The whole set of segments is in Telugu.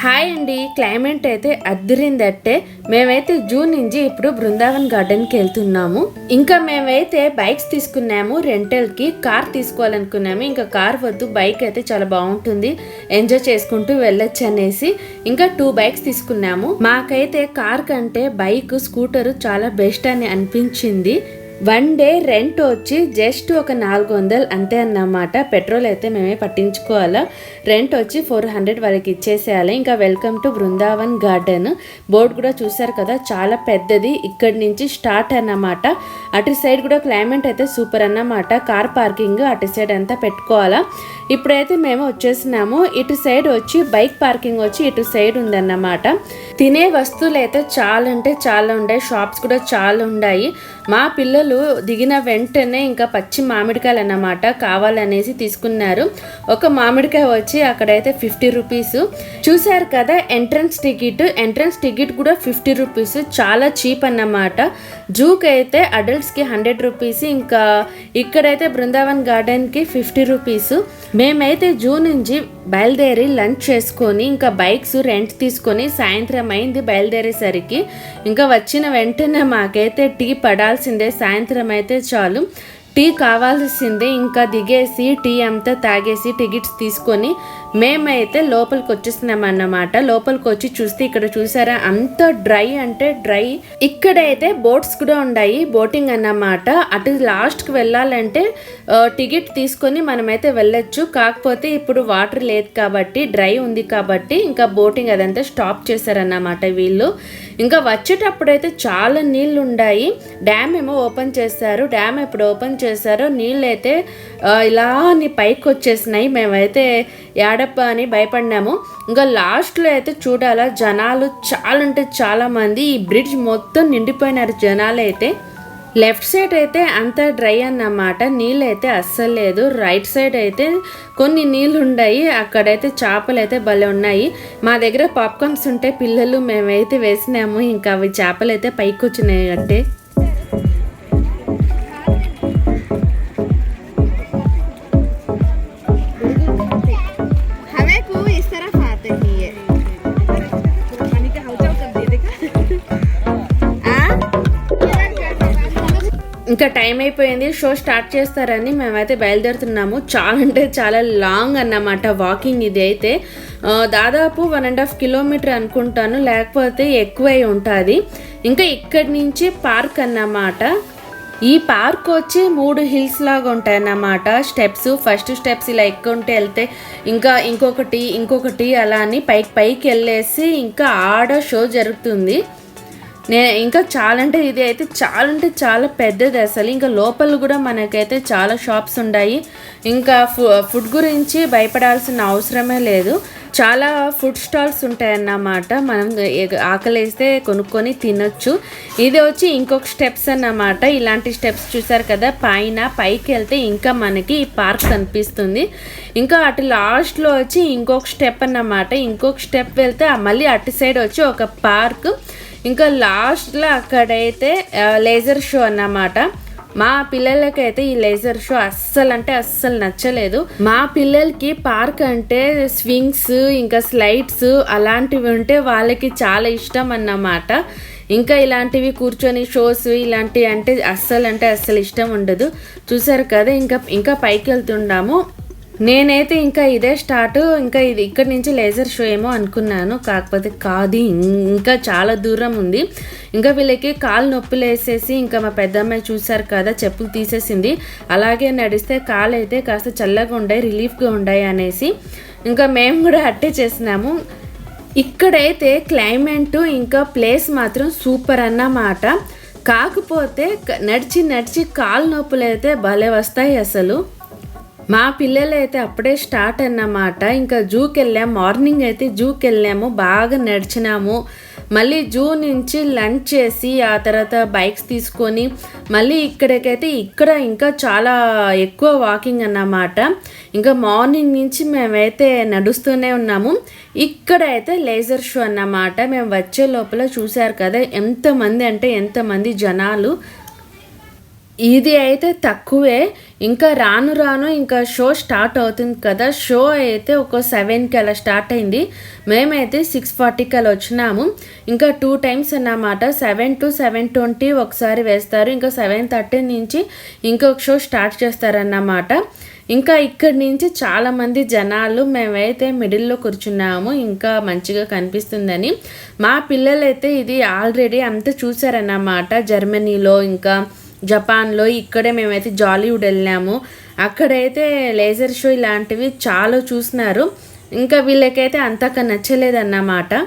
హాయ్ అండి. క్లైమేట్ అయితే అద్దరిందట్టే. మేమైతే జూన్ నుంచి ఇప్పుడు బృందావన్ గార్డెన్కి వెళ్తున్నాము. ఇంకా మేమైతే బైక్స్ తీసుకున్నాము రెంటల్కి. కార్ తీసుకోవాలనుకున్నాము. ఇంకా కార్ వద్దు బైక్ అయితే చాలా బాగుంటుంది. ఎంజాయ్ చేసుకుంటూ వెళ్ళొచ్చు అనేసి ఇంకా టూ బైక్స్ తీసుకున్నాము. మాకైతే కార్ కంటే బైక్ స్కూటర్ చాలా బెస్ట్ అని అనిపించింది. వన్ డే రెంట్ వచ్చి జస్ట్ ఒక నాలుగు వందలు అంతే అన్నమాట. పెట్రోల్ అయితే మేమే పట్టించుకోవాలా. రెంట్ వచ్చి ఫోర్ హండ్రెడ్ వరకు ఇచ్చేసేయాలి. ఇంకా welcome to Brindavan garden. Board కూడా చూసారు కదా చాలా పెద్దది. ఇక్కడి నుంచి స్టార్ట్ అన్నమాట. అటు సైడ్ కూడా క్లైమేట్ అయితే సూపర్ అన్నమాట. కార్ పార్కింగ్ అటు సైడ్ అంతా పెట్టుకోవాలా. ఇప్పుడైతే మేము వచ్చేసినాము. ఇటు సైడ్ వచ్చి బైక్ పార్కింగ్ వచ్చి ఇటు సైడ్ ఉందన్నమాట. తినే వస్తువులు అయితే చాలా అంటే చాలా ఉన్నాయి షాప్స్ కూడా చాలా ఉన్నాయి మా పిల్లలు దిగిన వెంటనే ఇంకా పచ్చి మామిడికాయలు అన్నమాట కావాలనేసి తీసుకున్నారు. ఒక మామిడికాయ వచ్చి అక్కడైతే ఫిఫ్టీ రూపీస్. చూశారు కదా ఎంట్రన్స్ టికెట్. ఎంట్రన్స్ టికెట్ కూడా ఫిఫ్టీ రూపీస్. చాలా చీప్ అన్నమాట. జూకి అయితే అడల్ట్స్కి హండ్రెడ్ రూపీస్. ఇంకా ఇక్కడైతే బృందావన్ గార్డెన్కి ఫిఫ్టీ రూపీస్. మేమైతే జూ నుంచి బయలుదేరి లంచ్ చేసుకొని ఇంకా బైక్స్ రెంట్ తీసుకొని సాయంత్రం అయింది బయలుదేరేసరికి. ఇంకా వచ్చిన వెంటనే మాకైతే టీ పడాల్సిందే సాయంత్రం అయితే చాలు. టీ కావాల్సిందే ఇంకా దిగేసి టీ అంతా తాగేసి టికెట్స్ తీసుకొని మేమైతే లోపలికి వచ్చేస్తున్నాం అన్నమాట లోపలికి వచ్చి చూస్తే ఇక్కడ చూసారా? అంత డ్రై అంటే డ్రై. ఇక్కడైతే బోట్స్ కూడా ఉన్నాయి బోటింగ్ అన్నమాట. అటు లాస్ట్కి వెళ్ళాలంటే టికెట్ తీసుకొని మనమైతే వెళ్ళొచ్చు. కాకపోతే ఇప్పుడు వాటర్ లేదు కాబట్టి డ్రై ఉంది కాబట్టి ఇంకా బోటింగ్ అదంతా స్టాప్ చేశారన్నమాట వీళ్ళు. ఇంకా వచ్చేటప్పుడు అయితే చాలా నీళ్ళు ఉన్నాయి డ్యామ్ ఏమో ఓపెన్ చేశారు. డ్యామ్ ఎప్పుడు ఓపెన్ చేశారో నీళ్ళు అయితే ఇలా అని పైకి వచ్చేసినాయి. మేమైతే ఏడప్ప అని భయపడినాము. ఇంకా లాస్ట్లో అయితే చూడాలా జనాలు చాలా అంటే చాలామంది ఈ బ్రిడ్జ్ మొత్తం నిండిపోయినారు జనాలు అయితే. లెఫ్ట్ సైడ్ అయితే అంత డ్రై అన్నమాట. నీళ్ళు అయితే అస్సలు లేదు. రైట్ సైడ్ అయితే కొన్ని నీళ్ళు ఉన్నాయి అక్కడైతే చేపలు అయితే భలే ఉన్నాయి. మా దగ్గర పాప్కార్న్స్ ఉంటే పిల్లలు మేమైతే వేసినాము. ఇంకా అవి చేపలు అయితే పైకి వచ్చినాయి అంటే. ఇంకా టైం అయిపోయింది. షో స్టార్ట్ చేస్తారని మేమైతే బయలుదేరుతున్నాము. చాలా అంటే చాలా లాంగ్ అన్నమాట వాకింగ్ ఇది అయితే. దాదాపు వన్ అండ్ హాఫ్ కిలోమీటర్ అనుకుంటాను. లేకపోతే ఎక్కువై ఉంటుంది. ఇంకా ఇక్కడి నుంచి పార్క్ అన్నమాట. ఈ పార్క్ వచ్చి మూడు హిల్స్ లాగా ఉంటాయి అన్నమాట. స్టెప్స్ ఫస్ట్ స్టెప్స్ ఇలా ఎక్కుంటే వెళ్తే ఇంకా ఇంకొకటి ఇంకొకటి అలా అని పైకి పైకి వెళ్ళేసి ఇంకా ఆడ షో జరుగుతుంది. నే ఇంకా చాలా అంటే ఇది అయితే చాలా అంటే చాలా పెద్దది అసలు. ఇంకా లోపల కూడా మనకైతే చాలా షాప్స్ ఉన్నాయి ఇంకా ఫు ఫుడ్ గురించి భయపడాల్సిన అవసరమే లేదు. చాలా ఫుడ్ స్టాల్స్ ఉంటాయన్నమాట. మనం ఏ- ఆకలేస్తే కొనుక్కొని తినొచ్చు. ఇది వచ్చి ఇంకొక స్టెప్స్ అన్నమాట. ఇలాంటి స్టెప్స్ చూసారు కదా పైన పైకి వెళ్తే ఇంకా మనకి ఈ పార్క్ కనిపిస్తుంది. ఇంకా అటు లాస్ట్లో వచ్చి ఇంకొక స్టెప్ అన్నమాట. ఇంకొక స్టెప్ వెళ్తే మళ్ళీ అటు సైడ్ వచ్చి ఒక పార్క్. ఇంకా లాస్ట్లో అక్కడైతే లేజర్ షో అన్నమాట. మా పిల్లలకైతే ఈ లేజర్ షో అస్సలు అంటే అస్సలు నచ్చలేదు. మా పిల్లలకి పార్క్ అంటే స్వింగ్స్ ఇంకా స్లైడ్స్ అలాంటివి ఉంటే వాళ్ళకి చాలా ఇష్టం అన్నమాట. ఇంకా ఇలాంటివి కూర్చొని షోస్ ఇలాంటివి అంటే అస్సలు అంటే అస్సలు ఇష్టం ఉండదు. చూసారు కదా ఇంకా ఇంకా పైకి వెళ్తుండాము నేనైతే ఇంకా ఇదే స్టార్ట్ ఇంకా ఇది ఇక్కడి నుంచి లేజర్ షో ఏమో అనుకున్నాను. కాకపోతే కాదు ఇంకా చాలా దూరం ఉంది. ఇంకా వీళ్ళకి కాలు నొప్పులు వేసేసి ఇంకా మా పెద్దమ్మాయి చూసారు కదా చెప్పులు తీసేసింది. అలాగే నడిస్తే కాలు అయితే కాస్త చల్లగా ఉండాయి రిలీఫ్గా ఉండాయి అనేసి ఇంకా మేము కూడా అట్టే చేసినాము. ఇక్కడైతే క్లైమేట్ ఇంకా ప్లేస్ మాత్రం సూపర్ అన్నమాట. కాకపోతే నడిచి నడిచి కాలు నొప్పులు అయితే భలే వస్తాయి అసలు. మా పిల్లలు అయితే అప్పుడే స్టార్ట్ అన్నమాట. ఇంకా జూకి వెళ్ళాము మార్నింగ్ అయితే జూకి వెళ్ళాము. బాగా నడిచినాము. మళ్ళీ జూ నుంచి లంచ్ చేసి ఆ తర్వాత బైక్స్ తీసుకొని మళ్ళీ ఇక్కడికైతే ఇక్కడ ఇంకా చాలా ఎక్కువ వాకింగ్ అన్నమాట. ఇంకా మార్నింగ్ నుంచి మేమైతే నడుస్తూనే ఉన్నాము. ఇక్కడ అయితే లేజర్ షో అన్నమాట. మేము వచ్చే లోపల చూశారు కదా ఎంతమంది అంటే ఎంతమంది జనాలు. ఇది అయితే తక్కువే. ఇంకా రాను రాను ఇంకా షో స్టార్ట్ అవుతుంది కదా. షో అయితే ఒక సెవెన్కి అలా స్టార్ట్ అయింది. మేమైతే సిక్స్ ఫార్టీకి అలా వచ్చినాము. ఇంకా టూ టైమ్స్ అన్నమాట. సెవెన్ టు సెవెన్ ట్వంటీ ఒకసారి వేస్తారు. ఇంకా సెవెన్ థర్టీ నుంచి ఇంకొక షో స్టార్ట్ చేస్తారన్నమాట. ఇంకా ఇక్కడి నుంచి చాలామంది జనాలు మేమైతే మిడిల్లో కూర్చున్నాము. ఇంకా మంచిగా కనిపిస్తుందని. మా పిల్లలైతే ఇది ఆల్రెడీ అంతా చూసారన్నమాట జర్మనీలో ఇంకా జపాన్లో ఇక్కడే మేమైతే జాలీవుడ్ వెళ్ళాము. అక్కడైతే లేజర్ షో ఇలాంటివి చాలా చూసినారు. ఇంకా వీళ్ళకైతే అంతగా నచ్చలేదన్నమాట.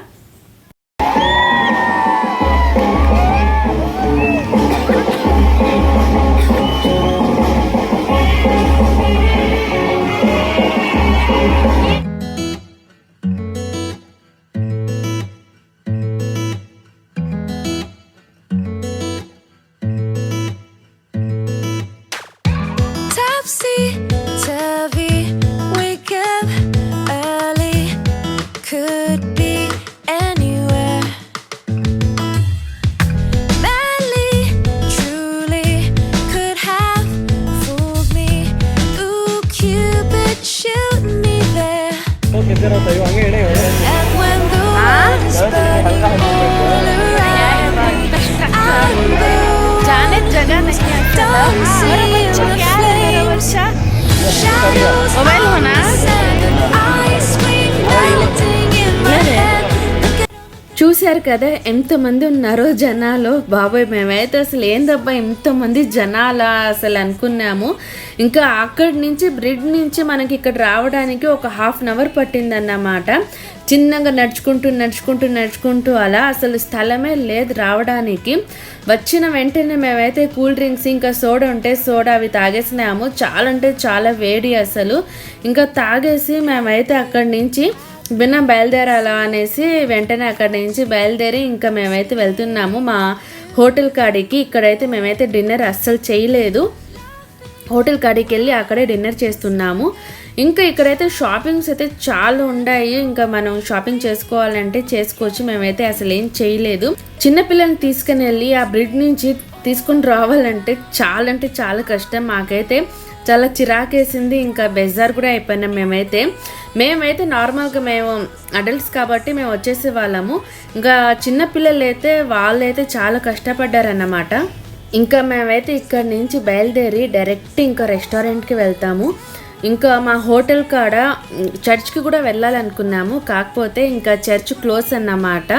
కదా ఎంతమంది ఉన్నారో జనాలు? బాబాయ్ మేమైతే అసలు ఏందబ్బా ఎంతమంది జనాలా అసలు అనుకున్నాము. ఇంకా అక్కడి నుంచి బ్రిడ్జ్ నుంచి మనకి ఇక్కడ రావడానికి ఒక హాఫ్ అన్ అవర్ పట్టిందన్నమాట. చిన్నగా నడుచుకుంటూ నడుచుకుంటూ నడుచుకుంటూ అలా అసలు స్థలమే లేదు రావడానికి. వచ్చిన వెంటనే మేమైతే కూల్ డ్రింక్స్ ఇంకా సోడా ఉంటే సోడా అవి తాగేసినాము. చాలా అంటే చాలా వేడి అసలు. ఇంకా తాగేసి మేమైతే అక్కడి నుంచి విన్న బయలుదేరాలా అనేసి వెంటనే అక్కడి నుంచి బయలుదేరి ఇంకా మేమైతే వెళ్తున్నాము. మా హోటల్ కాడికి ఇక్కడైతే మేమైతే డిన్నర్ అస్సలు చేయలేదు. హోటల్ కాడికి వెళ్ళి అక్కడే డిన్నర్ చేస్తున్నాము. ఇంకా ఇక్కడైతే షాపింగ్స్ అయితే చాలా ఉన్నాయి. ఇంకా మనం షాపింగ్ చేసుకోవాలంటే చేసుకోవచ్చు. మేమైతే అసలు ఏం చేయలేదు. చిన్నపిల్లని తీసుకుని వెళ్ళి ఆ బ్రిడ్జ్ నుంచి తీసుకుని రావాలంటే చాలా అంటే చాలా కష్టం. మాకైతే చాలా చిరాకేసింది ఇంకా బెజార్ కూడా అయిపోయినాం మేమైతే. మేమైతే నార్మల్గా మేము అడల్ట్స్ కాబట్టి మేము వచ్చేసే వాళ్ళము. ఇంకా చిన్నపిల్లలు అయితే వాళ్ళైతే చాలా కష్టపడ్డారన్నమాట. ఇంకా మేమైతే ఇక్కడ నుంచి బయలుదేరి డైరెక్ట్ ఇంకా రెస్టారెంట్కి వెళ్తాము. ఇంకా మా హోటల్ కాడ చర్చ్కి కూడా వెళ్ళాలనుకున్నాము. కాకపోతే ఇంకా చర్చ్ క్లోజ్ అన్నమాట.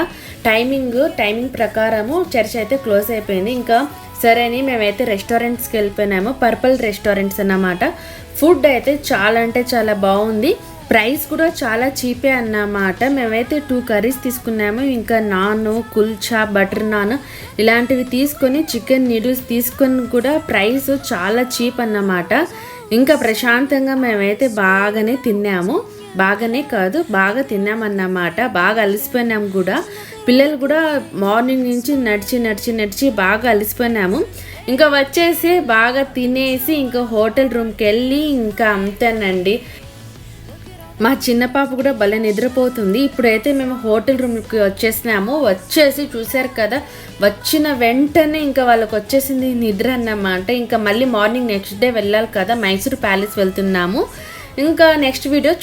టైమింగ్ టైమింగ్ ప్రకారము చర్చ్ అయితే క్లోజ్ అయిపోయింది. ఇంకా సరే అని మేమైతే రెస్టారెంట్స్కి వెళ్ళిపోయినాము. పర్పుల్ రెస్టారెంట్స్ అన్నమాట. ఫుడ్ అయితే చాలా అంటే చాలా బాగుంది. ప్రైస్ కూడా చాలా చీపే అన్నమాట. మేమైతే టూ కర్రీస్ తీసుకున్నాము. ఇంకా నాన్ కుల్చా బటర్ నాన్ ఇలాంటివి తీసుకొని చికెన్ నూడిల్స్ తీసుకొని కూడా ప్రైస్ చాలా చీప్ అన్నమాట. ఇంకా ప్రశాంతంగా మేమైతే బాగానే తిన్నాము. బాగానే కాదు బాగా తిన్నామన్నమాట బాగా అలసిపోయినాము కూడా. పిల్లలు కూడా మార్నింగ్ నుంచి నడిచి నడిచి నడిచి బాగా అలసిపోయినాము. ఇంకా వచ్చేసి బాగా తినేసి ఇంకా హోటల్ రూమ్కి వెళ్ళి ఇంకా అంతేనండి. మా చిన్న పాప కూడా భలే నిద్రపోతుంది. ఇప్పుడైతే మేము హోటల్ రూమ్కి వచ్చేసినాము. వచ్చేసి చూశారు కదా వచ్చిన వెంటనే ఇంకా వాళ్ళకి వచ్చేసింది నిద్ర అన్నమాట. ఇంకా మళ్ళీ మార్నింగ్ నెక్స్ట్ డే వెళ్ళాలి కదా మైసూర్ ప్యాలెస్ వెళ్తున్నాము. ఇంకా నెక్స్ట్ వీడియో